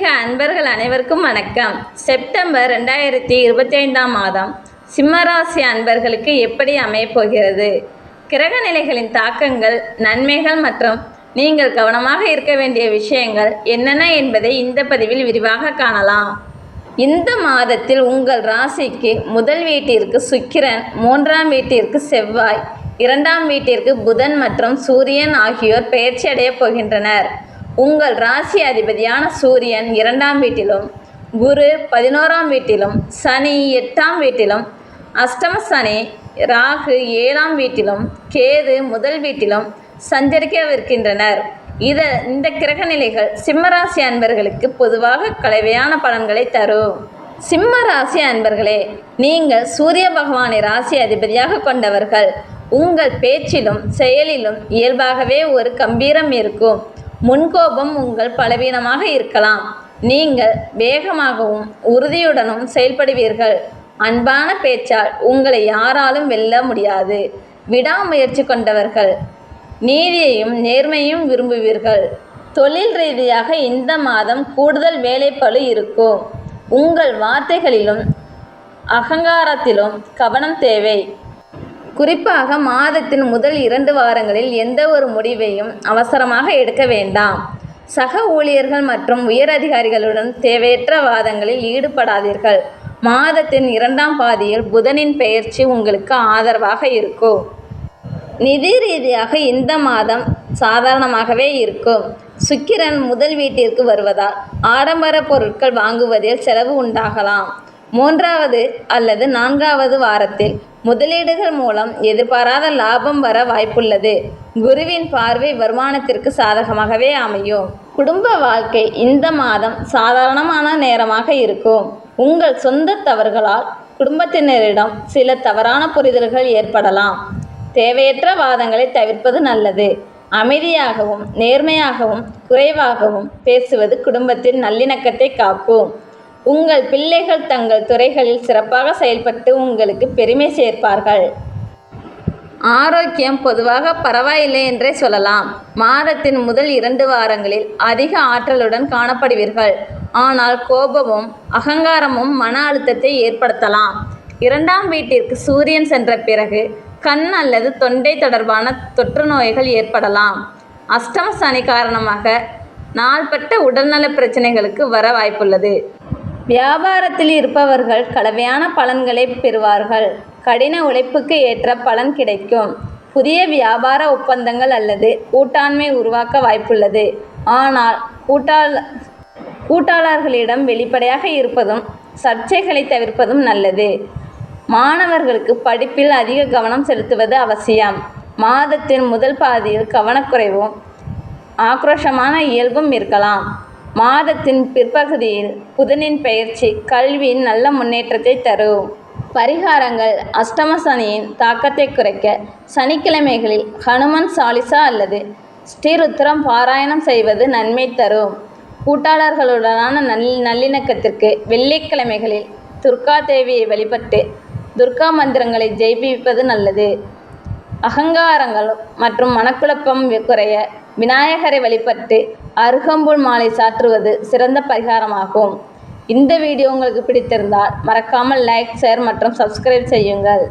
அன்பர்கள் அனைவருக்கும் வணக்கம். செப்டம்பர் ரெண்டாயிரத்தி இருபத்தி ஐந்தாம் மாதம் சிம்மராசி அன்பர்களுக்கு எப்படி அமையப்போகிறது கிரக நிலைகளின் தாக்கங்கள் நன்மைகள் மற்றும் நீங்கள் கவனமாக இருக்க வேண்டிய விஷயங்கள் என்னென்ன என்பதை இந்த பதிவில் விரிவாக காணலாம். இந்த மாதத்தில் உங்கள் ராசிக்கு முதல் வீட்டிற்கு சுக்கிரன் மூன்றாம் வீட்டிற்கு செவ்வாய் இரண்டாம் வீட்டிற்கு புதன் மற்றும் சூரியன் ஆகியோர் பயிற்சி அடையப் போகின்றனர். உங்கள் ராசி அதிபதியான சூரியன் இரண்டாம் வீட்டிலும் குரு பதினோராம் வீட்டிலும் சனி எட்டாம் வீட்டிலும் அஷ்டம சனி ராகு ஏழாம் வீட்டிலும் கேது முதல் வீட்டிலும் சஞ்சரிக்கவிருக்கின்றனர். இத இந்த கிரக நிலைகள் சிம்மராசி அன்பர்களுக்கு பொதுவாக கலவையான பலன்களை தரும். சிம்ம ராசி அன்பர்களே நீங்கள் சூரிய பகவானை ராசி அதிபதியாக கொண்டவர்கள். உங்கள் பேச்சிலும் செயலிலும் இயல்பாகவே ஒரு கம்பீரம் இருக்கும். முன்கோபம் உங்கள் பலவீனமாக இருக்கலாம். நீங்கள் வேகமாகவும் உறுதியுடனும் செயல்படுவீர்கள். அன்பான பேச்சால் உங்களை யாராலும் வெல்ல முடியாது. விடாமுயற்சி கொண்டவர்கள். நீதியையும் நேர்மையும் விரும்புவீர்கள். தொழில் ரீதியாக இந்த மாதம் கூடுதல் வேலைப்பழு இருக்கும். உங்கள் வார்த்தைகளிலும் அகங்காரத்திலும் கவனம் தேவை. குறிப்பாக மாதத்தின் முதல் இரண்டு வாரங்களில் எந்த ஒரு முடிவையும் அவசரமாக எடுக்க வேண்டாம். சக ஊழியர்கள் மற்றும் உயர் அதிகாரிகளுடன் தேவையற்ற வாதங்களில் ஈடுபடாதீர்கள். மாதத்தின் இரண்டாம் பாதியில் புதனின் பெயர்ச்சி உங்களுக்கு ஆதரவாக இருக்கும். நிதி ரீதியாக இந்த மாதம் சாதாரணமாகவே இருக்கும். சுக்கிரன் முதல் வீட்டிற்கு வருவதால் ஆடம்பர பொருட்கள் வாங்குவதில் செலவு உண்டாகலாம். மூன்றாவது அல்லது நான்காவது வாரத்தில் முதலீடுகள் மூலம் எதிர்பாராத லாபம் வர வாய்ப்புள்ளது. குருவின் பார்வை வருமானத்திற்கு சாதகமாகவே அமையும். குடும்ப வாழ்க்கை இந்த மாதம் சாதாரணமான நேரமாக இருக்கும். உங்கள் சொந்த தவறுகளால் குடும்பத்தினரிடம் சில தவறான புரிதல்கள் ஏற்படலாம். தேவையற்ற வாதங்களை தவிர்ப்பது நல்லது. அமைதியாகவும் நேர்மையாகவும் குறைவாகவும் பேசுவது குடும்பத்தின் நல்லிணக்கத்தை காக்கும். உங்கள் பிள்ளைகள் தங்கள் துறைகளில் சிறப்பாக செயல்பட்டு உங்களுக்கு பெருமை சேர்ப்பார்கள். ஆரோக்கியம் பொதுவாக பரவாயில்லை என்றே சொல்லலாம். மாதத்தின் முதல் இரண்டு வாரங்களில் அதிக ஆற்றலுடன் காணப்படுவீர்கள். ஆனால் கோபமும் அகங்காரமும் மன அழுத்தத்தை ஏற்படுத்தலாம். இரண்டாம் வீட்டிற்கு சூரியன் சென்ற பிறகு கண் அல்லது தொண்டை தொடர்பான தொற்று நோய்கள் ஏற்படலாம். அஷ்டம சனி காரணமாக நாள்பட்ட உடல்நல பிரச்சனைகளுக்கு வர வாய்ப்புள்ளது. வியாபாரத்தில் இருப்பவர்கள் கலவையான பலன்களை பெறுவார்கள். கடின உழைப்புக்கு ஏற்ற பலன் கிடைக்கும். புதிய வியாபார ஒப்பந்தங்கள் அல்லது கூட்டாண்மை உருவாக்க வாய்ப்புள்ளது. ஆனால் கூட்டாள கூட்டாளர்களிடம் வெளிப்படையாக இருப்பதும் சர்ச்சைகளை தவிர்ப்பதும் நல்லது. மாணவர்களுக்கு படிப்பில் அதிக கவனம் செலுத்துவது அவசியம். மாதத்தின் முதல் பாதியில் கவனக்குறைவும் ஆக்ரோஷமான இயல்பும் இருக்கலாம். மாதத்தின் பிற்பகுதியில் புதனின் பெயர்ச்சி கல்வியின் நல்ல முன்னேற்றத்தை தரும். பரிகாரங்கள் அஷ்டம சனியின் தாக்கத்தை குறைக்க சனிக்கிழமைகளில் ஹனுமன் சாலிசா அல்லது ஸ்ரீருத்ரம் பாராயணம் செய்வது நன்மை தரும். கூட்டாளர்களுடனான நல் நல்லிணக்கத்திற்கு வெள்ளிக்கிழமைகளில் துர்கா தேவியை வழிபட்டு துர்கா மந்திரங்களை ஜெயிப்பிப்பது நல்லது. அகங்காரங்கள் மற்றும் மனக்குழப்பம் குறைய விநாயகரை வழிபட்டு அருகம்புல் மாலை சாற்றுவது சிறந்த பரிகாரமாகும். இந்த வீடியோ உங்களுக்கு பிடித்திருந்தால் மறக்காமல் லைக் ஷேர் மற்றும் சப்ஸ்கிரைப் செய்யுங்கள்.